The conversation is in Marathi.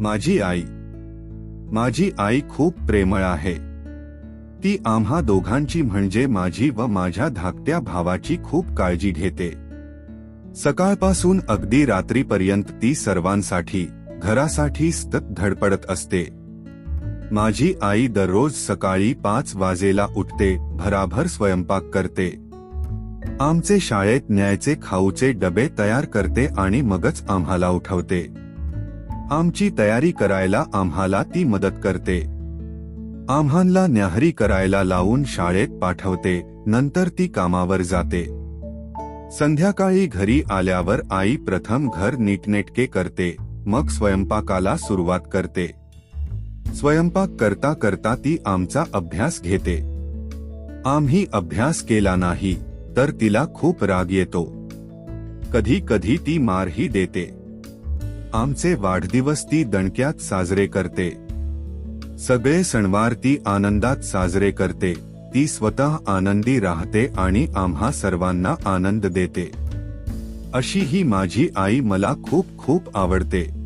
माझी आई. माझी आई खूप प्रेमळ आहे. ती आम्हा दोघांची म्हणजे माझी व माझ्या धाकट्या भावाची खूप काळजी घेते. सकाळपासून अगदी रात्रीपर्यंत ती सर्वांसाठी घरासाठी सतत धडपडत असते. माझी आई दररोज सकाळी पाच वाजेला उठते भराभर स्वयंपाक करते. आमचे शाळेत न्यायचे खाऊचे डबे तयार करते आणि मगच आम्हाला उठवते. आमची तयारी करायला आम्हाला ती मदत करते. आम्हाला न्याहरी करायला लावून शाळेत पाठवते नंतर ती कामावर जाते. संध्याकाळी घरी आल्यावर आई प्रथम घर नीटनेटके करते मग स्वयंपाकाला सुरुवात करते. स्वयंपाक करता करता ती आमचा अभ्यास घेते. आम्ही अभ्यास केला नाही तर तिला खूप राग येतो. कधी कधी ती मारही देते. आमचे वाढदिवस ती दणक्यात साजरे करते. सगळे सणवार ती आनंदात साजरे करते. ती स्वतः आनंदी राहते आणि आम्हा सर्वांना आनंद देते. अशी ही माझी आई मला खूप खूप आवडते.